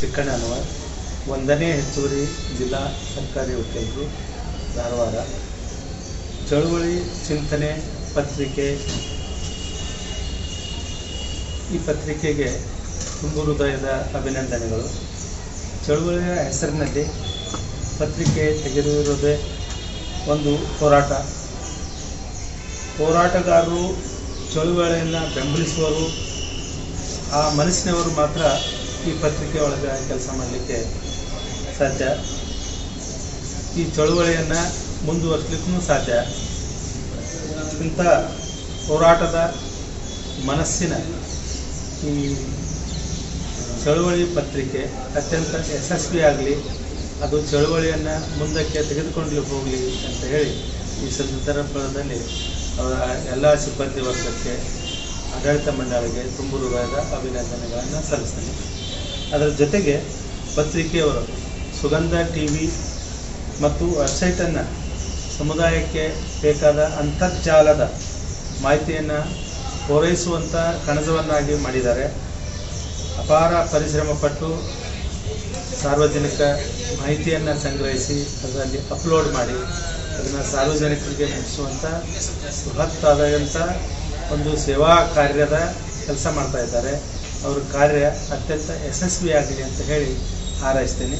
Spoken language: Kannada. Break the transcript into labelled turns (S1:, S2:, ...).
S1: ಚಿಕ್ಕಣ್ಣ ಅನ್ವರ್ ಒಂದನೇ ಹೆಚ್ಚುವರಿ ಜಿಲ್ಲಾ ಸರ್ಕಾರಿ ವಕೀಲರು ಧಾರವಾಡ. ಚಳುವಳಿ ಚಿಂತನೆ ಪತ್ರಿಕೆ ಈ ಪತ್ರಿಕೆಗೆ ತುಂಬು ಹೃದಯದ ಅಭಿನಂದನೆಗಳು. ಚಳುವಳಿಯ ಹೆಸರಿನಲ್ಲಿ ಪತ್ರಿಕೆ ತೆಗೆದಿರುವುದೇ ಒಂದು ಹೋರಾಟ. ಹೋರಾಟಗಾರರು ಚಳುವಳಿಯನ್ನು ಬೆಂಬಲಿಸುವರು. ಆ ಮನಸ್ಸಿನವರು ಮಾತ್ರ ಈ ಪತ್ರಿಕೆ ಒಳಗೆ ಕೆಲಸ ಮಾಡಲಿಕ್ಕೆ ಸಾಧ್ಯ. ಈ ಚಳುವಳಿಯನ್ನು ಮುಂದುವರಿಸ್ಲಿಕ್ಕೂ ಸಾಧ್ಯ. ಇಂಥ ಹೋರಾಟದ ಮನಸ್ಸಿನ ಈ ಚಳುವಳಿ ಪತ್ರಿಕೆ ಅತ್ಯಂತ ಯಶಸ್ವಿಯಾಗಲಿ, ಅದು ಚಳುವಳಿಯನ್ನು ಮುಂದಕ್ಕೆ ತೆಗೆದುಕೊಂಡು ಹೋಗಲಿ ಅಂತ ಹೇಳಿ ಈ ಸಂದರ್ಭದಲ್ಲಿ ಅವರ ಎಲ್ಲ ಸಿಬ್ಬಂದಿ ವರ್ಗಕ್ಕೆ ಆಡಳಿತ ಮಂಡಳಿಗೆ ತುಂಬು ಹೃದಯದ ಅಭಿನಂದನೆಗಳನ್ನು ಸಲ್ಲಿಸ್ತೇನೆ. ಅದರ ಜೊತೆಗೆ ಪತ್ರಿಕೆಯವರು ಸುಗಂಧ ಟಿ ವಿ ಮತ್ತು ವೆಬ್ಸೈಟನ್ನು ಸಮುದಾಯಕ್ಕೆ ಬೇಕಾದ ಅಂತರ್ಜಾಲದ ಮಾಹಿತಿಯನ್ನು ಪೂರೈಸುವಂಥ ಕಣಜವನ್ನಾಗಿ ಮಾಡಿದ್ದಾರೆ. ಅಪಾರ ಪರಿಶ್ರಮ ಪಟ್ಟು ಸಾರ್ವಜನಿಕ ಮಾಹಿತಿಯನ್ನು ಸಂಗ್ರಹಿಸಿ ಅದರಲ್ಲಿ ಅಪ್ಲೋಡ್ ಮಾಡಿ ಅದನ್ನು ಸಾರ್ವಜನಿಕರಿಗೆ ಮುಟ್ಟಿಸುವಂಥ ಬೃಹತ್ತಾದಂಥ ಒಂದು ಸೇವಾ ಕಾರ್ಯದ ಕೆಲಸ ಮಾಡ್ತಾ ಇದ್ದಾರೆ. ಅವ್ರ ಕಾರ್ಯ ಅತ್ಯಂತ ಯಶಸ್ವಿಯಾಗಲಿ ಅಂತ ಹೇಳಿ ಹಾರೈಸ್ತೀನಿ.